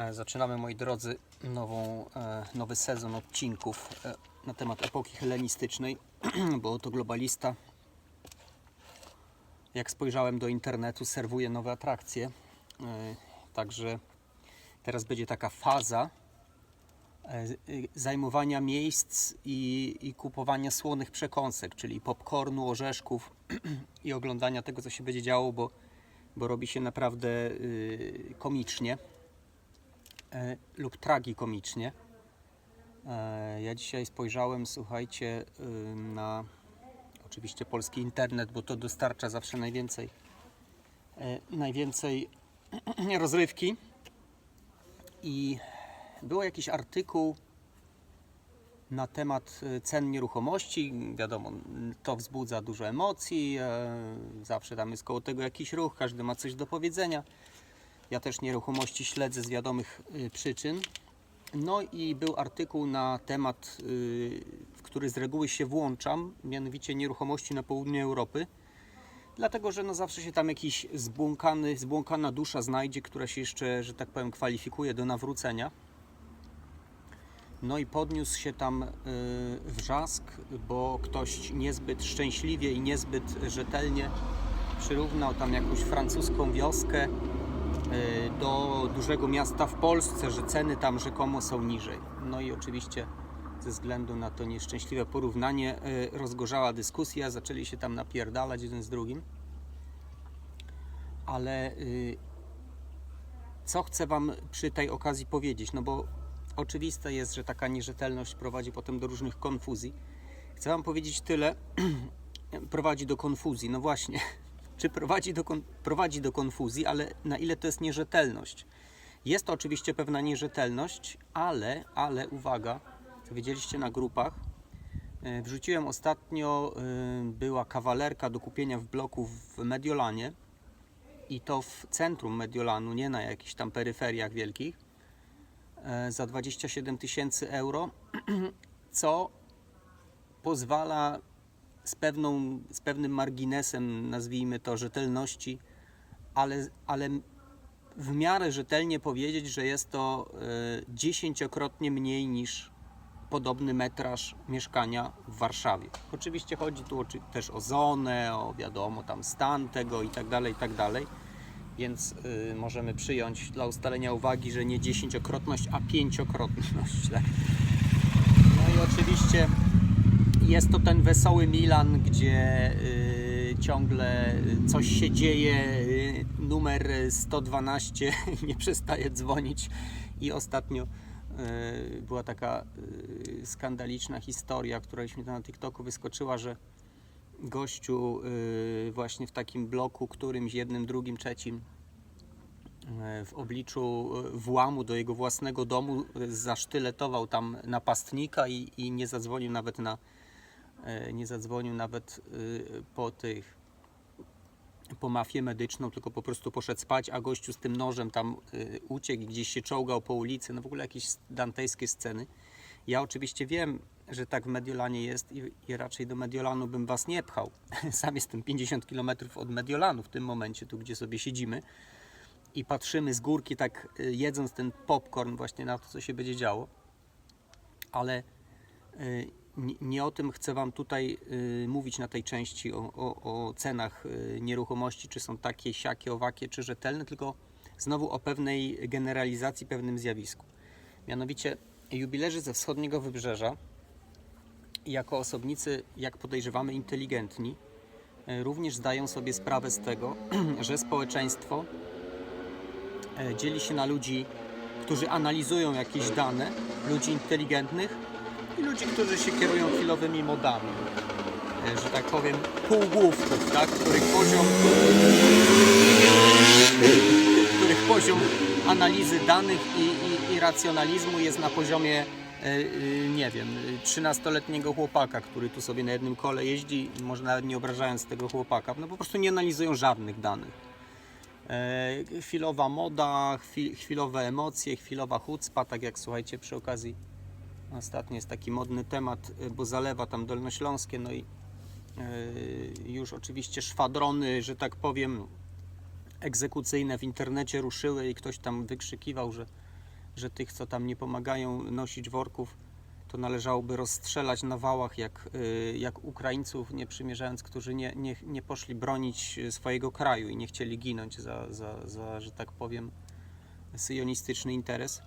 E, Zaczynamy, moi drodzy, nową, e, nowy sezon odcinków e, na temat epoki helenistycznej, bo to globalista. Jak spojrzałem do internetu, serwuje nowe atrakcje. Także teraz będzie taka faza zajmowania miejsc i, i kupowania słonych przekąsek, czyli popcornu, orzeszków i oglądania tego, co się będzie działo, bo, bo robi się naprawdę y, komicznie e, lub tragikomicznie. E, ja dzisiaj spojrzałem, słuchajcie, y, na oczywiście polski internet, bo to dostarcza zawsze najwięcej, e, najwięcej rozrywki. I był jakiś artykuł na temat cen nieruchomości. Wiadomo, to wzbudza dużo emocji. Zawsze tam jest koło tego jakiś ruch, każdy ma coś do powiedzenia. Ja też nieruchomości śledzę z wiadomych y, przyczyn. No i był artykuł na temat, y, w który z reguły się włączam, mianowicie nieruchomości na południu Europy. Dlatego, że no zawsze się tam jakiś zbłąkany, zbłąkana dusza znajdzie, która się jeszcze, że tak powiem, kwalifikuje do nawrócenia. No i podniósł się tam y, wrzask, bo ktoś niezbyt szczęśliwie i niezbyt rzetelnie przyrównał tam jakąś francuską wioskę do dużego miasta w Polsce, że ceny tam rzekomo są niżej. No i oczywiście ze względu na to nieszczęśliwe porównanie y, rozgorzała dyskusja, zaczęli się tam napierdalać jeden z drugim. Ale y, co chcę Wam przy tej okazji powiedzieć? No bo oczywiste jest, że taka nierzetelność prowadzi potem do różnych konfuzji. Chcę Wam powiedzieć tyle, prowadzi do konfuzji. No właśnie, czy prowadzi do, prowadzi do konfuzji, ale na ile to jest nierzetelność? Jest to oczywiście pewna nierzetelność, ale, ale uwaga, co wiedzieliście na grupach, e, wrzuciłem ostatnio, e, była kawalerka do kupienia w bloku w Mediolanie i to w centrum Mediolanu, nie na jakichś tam peryferiach wielkich, e, za 27 tysięcy euro, co pozwala z, pewną, z pewnym marginesem, nazwijmy to, rzetelności, ale, ale w miarę rzetelnie powiedzieć, że jest to e, dziesięciokrotnie mniej niż podobny metraż mieszkania w Warszawie. Oczywiście chodzi tu też o zonę, o wiadomo, tam stan tego i tak dalej, i tak dalej. Więc y, możemy przyjąć dla ustalenia uwagi, że nie dziesięciokrotność, a pięciokrotność. Tak? No i oczywiście jest to ten wesoły Milan, gdzie y, ciągle coś się dzieje. y, numer 112 nie przestaje dzwonić i ostatnio y, była taka skandaliczna historia, która mi na TikToku wyskoczyła, że gościu właśnie w takim bloku, którymś, jednym, drugim, trzecim w obliczu włamu do jego własnego domu zasztyletował tam napastnika i, i nie zadzwonił nawet na nie zadzwonił nawet y, po tych po mafię medyczną, tylko po prostu poszedł spać, a gościu z tym nożem tam y, uciekł i gdzieś się czołgał po ulicy, no w ogóle jakieś dantejskie sceny. Ja oczywiście wiem, że tak w Mediolanie jest i, i raczej do Mediolanu bym was nie pchał. Sam jestem 50 km od Mediolanu w tym momencie, tu gdzie sobie siedzimy i patrzymy z górki tak jedząc ten popcorn właśnie na to, co się będzie działo. Ale nie- o tym chcę Wam tutaj y, mówić na tej części o, o, o cenach y, nieruchomości, czy są takie, siakie, owakie, czy rzetelne, tylko znowu o pewnej generalizacji, pewnym zjawisku. Mianowicie jubilerzy ze wschodniego wybrzeża, jako osobnicy, jak podejrzewamy, inteligentni, y, również zdają sobie sprawę z tego, że społeczeństwo e, dzieli się na ludzi, którzy analizują jakieś dane, ludzi inteligentnych i ludzi, którzy się kierują chwilowymi modami. E, Że tak powiem, półgłówków, tak? których poziom których poziom analizy danych i, i, i racjonalizmu jest na poziomie e, e, nie wiem, 13-letniego chłopaka, który tu sobie na jednym kole jeździ, może nawet nie obrażając tego chłopaka, no po prostu nie analizują żadnych danych. Chwilowa moda, chwi, chwilowe emocje, chwilowa chucpa, tak jak słuchajcie przy okazji ostatnio jest taki modny temat, e, bo zalewa tam Dolnośląskie, no i e, już oczywiście szwadrony, że tak powiem, egzekucyjne w internecie ruszyły i ktoś tam wykrzykiwał, że że tych, co tam nie pomagają nosić worków, to należałoby rozstrzelać na wałach, jak, y, jak Ukraińców, nie przymierzając, którzy nie, nie, nie poszli bronić y, swojego kraju i nie chcieli ginąć za, za, za że tak powiem, syjonistyczny interes.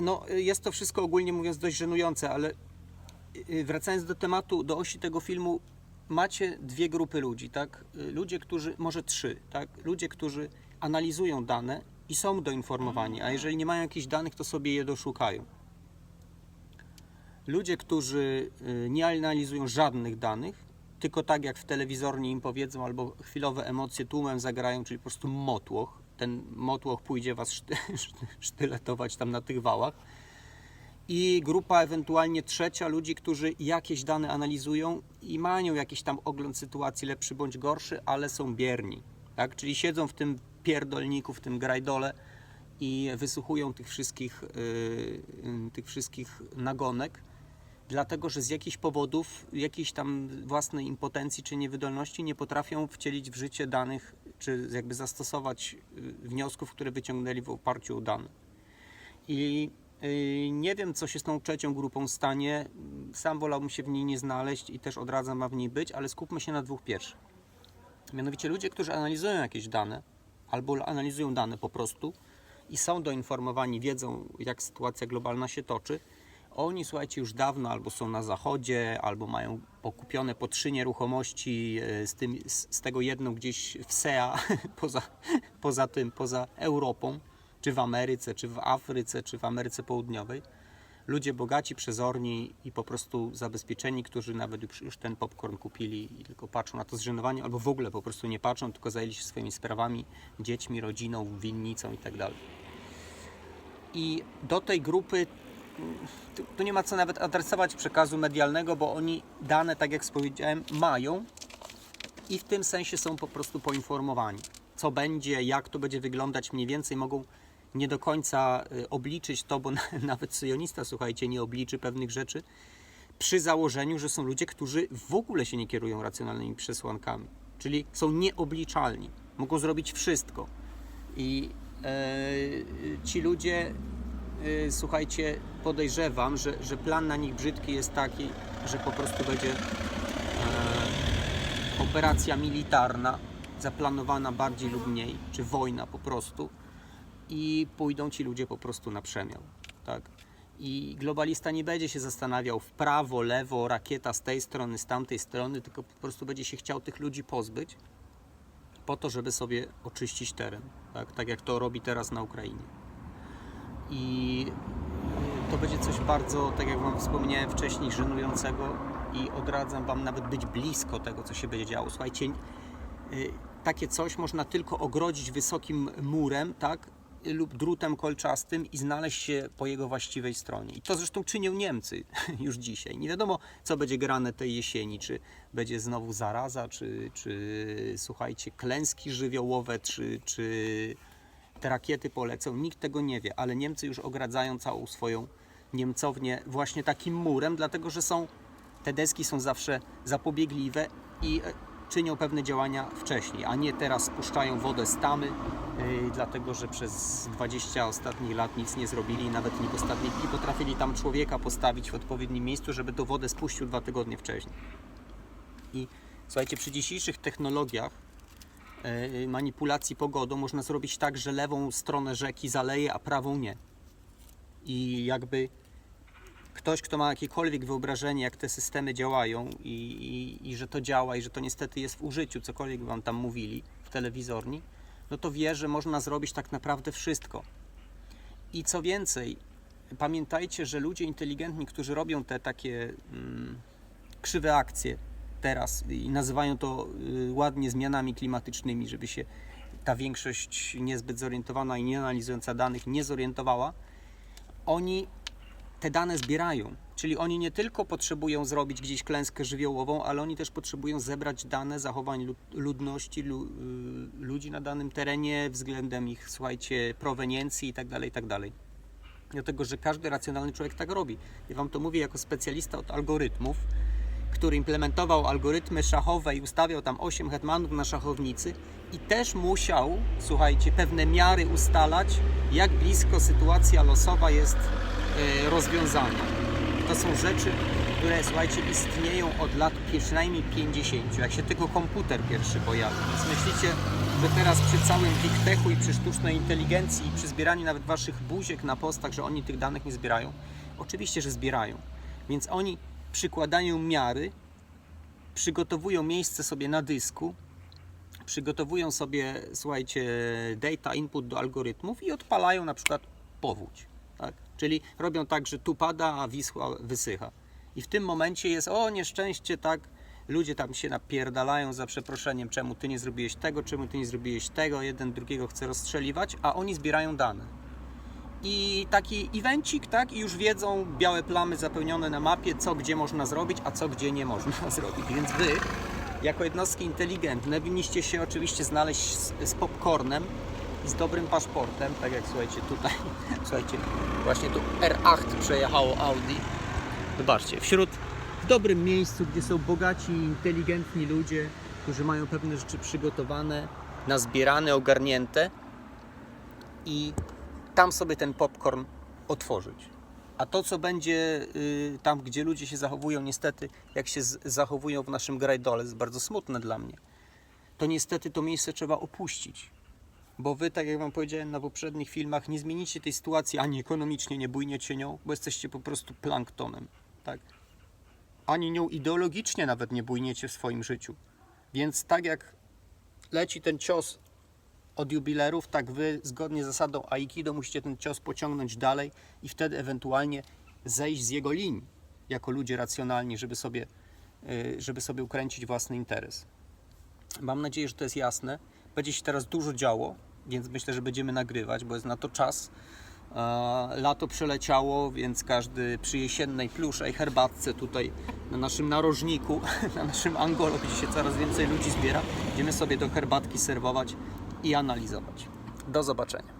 No, y, jest to wszystko ogólnie mówiąc dość żenujące, ale y, wracając do tematu, do osi tego filmu, macie dwie grupy ludzi, tak? Y, Ludzie, którzy, może trzy, tak? Ludzie, którzy analizują dane i są doinformowani, a jeżeli nie mają jakichś danych, to sobie je doszukają. Ludzie, którzy y, nie analizują żadnych danych, tylko tak jak w telewizorni im powiedzą, albo chwilowe emocje tłumem zagrają, czyli po prostu motłoch. Ten motłoch pójdzie was szty, sztyletować tam na tych wałach. I grupa ewentualnie trzecia ludzi, którzy jakieś dane analizują i mają jakiś tam ogląd sytuacji lepszy bądź gorszy, ale są bierni. Tak? Czyli siedzą w tym pierdolniku, w tym grajdole i wysłuchują tych wszystkich, yy, tych wszystkich nagonek, dlatego że z jakichś powodów, jakiejś tam własnej impotencji czy niewydolności nie potrafią wcielić w życie danych, czy jakby zastosować yy, wniosków, które wyciągnęli w oparciu o dane. I yy, nie wiem, co się z tą trzecią grupą stanie. Sam wolałbym się w niej nie znaleźć i też odradzam ma w niej być, ale skupmy się na dwóch pierwszych. Mianowicie ludzie, którzy analizują jakieś dane, albo analizują dane po prostu i są doinformowani, wiedzą, jak sytuacja globalna się toczy, oni, słuchajcie, już dawno albo są na zachodzie, albo mają pokupione po trzy nieruchomości, e, z, tym, z, tego jedną gdzieś w SEA, poza, poza tym, poza Europą, czy w Ameryce, czy w Afryce, czy w Ameryce Południowej. Ludzie bogaci, przezorni i po prostu zabezpieczeni, którzy nawet już, już ten popcorn kupili i tylko patrzą na to z żenowaniem, albo w ogóle po prostu nie patrzą, tylko zajęli się swoimi sprawami, dziećmi, rodziną, winnicą i tak. I do tej grupy tu, nie ma co nawet adresować przekazu medialnego, bo oni dane, tak jak powiedziałem, mają i w tym sensie są po prostu poinformowani. Co będzie, jak to będzie wyglądać, mniej więcej mogą nie do końca y, obliczyć to, bo na- nawet syjonista, słuchajcie, nie obliczy pewnych rzeczy przy założeniu, że są ludzie, którzy w ogóle się nie kierują racjonalnymi przesłankami, czyli są nieobliczalni, mogą zrobić wszystko. I e, ci ludzie, słuchajcie, podejrzewam, że, że plan na nich brzydki jest taki, że po prostu będzie e, operacja militarna, zaplanowana bardziej lub mniej, czy wojna po prostu i pójdą ci ludzie po prostu na przemiał. Tak? I globalista nie będzie się zastanawiał w prawo, lewo, rakieta z tej strony, z tamtej strony, tylko po prostu będzie się chciał tych ludzi pozbyć po to, żeby sobie oczyścić teren. Tak, tak jak to robi teraz na Ukrainie. I to będzie coś bardzo, tak jak Wam wspomniałem wcześniej, żenującego i odradzam Wam nawet być blisko tego, co się będzie działo. Słuchajcie, y, takie coś można tylko ogrodzić wysokim murem, tak? lub drutem kolczastym i znaleźć się po jego właściwej stronie. I to zresztą czynią Niemcy już dzisiaj. Nie wiadomo, co będzie grane tej jesieni, czy będzie znowu zaraza, czy, czy słuchajcie, klęski żywiołowe, czy, czy te rakiety polecą. Nikt tego nie wie, ale Niemcy już ogradzają całą swoją Niemcownię właśnie takim murem, dlatego że są te deski są zawsze zapobiegliwe i e, czynią pewne działania wcześniej, a nie teraz spuszczają wodę z tamy, yy, dlatego że przez 20 ostatnich lat nic nie zrobili, nawet nie postawili, nie potrafili tam człowieka postawić w odpowiednim miejscu, żeby tą wodę spuścił dwa tygodnie wcześniej. I słuchajcie, przy dzisiejszych technologiach manipulacji pogodą można zrobić tak, że lewą stronę rzeki zaleje, a prawą nie. I jakby ktoś, kto ma jakiekolwiek wyobrażenie, jak te systemy działają i, i, i że to działa i że to niestety jest w użyciu, cokolwiek wam tam mówili w telewizorni, no to wie, że można zrobić tak naprawdę wszystko. I co więcej, pamiętajcie, że ludzie inteligentni, którzy robią te takie mm, krzywe akcje teraz i nazywają to y, ładnie zmianami klimatycznymi, żeby się ta większość niezbyt zorientowana i nie analizująca danych nie zorientowała, oni te dane zbierają. Czyli oni nie tylko potrzebują zrobić gdzieś klęskę żywiołową, ale oni też potrzebują zebrać dane zachowań lud- ludności, lu- y, ludzi na danym terenie względem ich, słuchajcie, proweniencji itd., itd. Dlatego, że każdy racjonalny człowiek tak robi. Ja Wam to mówię jako specjalista od algorytmów, który implementował algorytmy szachowe i ustawiał tam 8 hetmanów na szachownicy i też musiał, słuchajcie, pewne miary ustalać, jak blisko sytuacja losowa jest e, rozwiązana. To są rzeczy, które, słuchajcie, istnieją od lat przynajmniej 50, jak się tylko komputer pierwszy pojawił. Więc myślicie, że teraz przy całym big techu i przy sztucznej inteligencji i przy zbieraniu nawet waszych buziek na postach, że oni tych danych nie zbierają? Oczywiście, że zbierają. Więc oni przykładają miary, przygotowują miejsce sobie na dysku, przygotowują sobie, słuchajcie, data input do algorytmów i odpalają na przykład powódź. Tak? Czyli robią tak, że tu pada, a Wisła wysycha. I w tym momencie jest, o nieszczęście, tak, ludzie tam się napierdalają za przeproszeniem, czemu ty nie zrobiłeś tego, czemu ty nie zrobiłeś tego, jeden drugiego chce rozstrzeliwać, a oni zbierają dane. I taki evencik, tak, i już wiedzą białe plamy zapełnione na mapie, co gdzie można zrobić, a co gdzie nie można zrobić. Więc wy, jako jednostki inteligentne, winniście się oczywiście znaleźć z, z popcornem i z dobrym paszportem, tak jak słuchajcie tutaj, słuchajcie, właśnie tu R8 przejechało Audi. Zobaczcie, wśród, w dobrym miejscu, gdzie są bogaci, inteligentni ludzie, którzy mają pewne rzeczy przygotowane, nazbierane, ogarnięte i tam sobie ten popcorn otworzyć. A to, co będzie y, tam, gdzie ludzie się zachowują, niestety, jak się z, zachowują w naszym grajdole, jest bardzo smutne dla mnie, to niestety to miejsce trzeba opuścić. Bo wy, tak jak wam powiedziałem na poprzednich filmach, nie zmienicie tej sytuacji ani ekonomicznie, nie bujniecie nią, bo jesteście po prostu planktonem. Tak? Ani nią ideologicznie nawet nie bujniecie w swoim życiu. Więc tak jak leci ten cios od jubilerów, tak wy zgodnie z zasadą Aikido musicie ten cios pociągnąć dalej i wtedy ewentualnie zejść z jego linii jako ludzie racjonalni, żeby sobie, y, żeby sobie ukręcić własny interes. Mam nadzieję, że to jest jasne. Będzie się teraz dużo działo, więc myślę, że będziemy nagrywać, bo jest na to czas. Lato przeleciało, więc każdy przy jesiennej pluszej herbatce tutaj na naszym narożniku, na naszym Angolo, gdzie się coraz więcej ludzi zbiera, będziemy sobie do herbatki serwować i analizować. Do zobaczenia.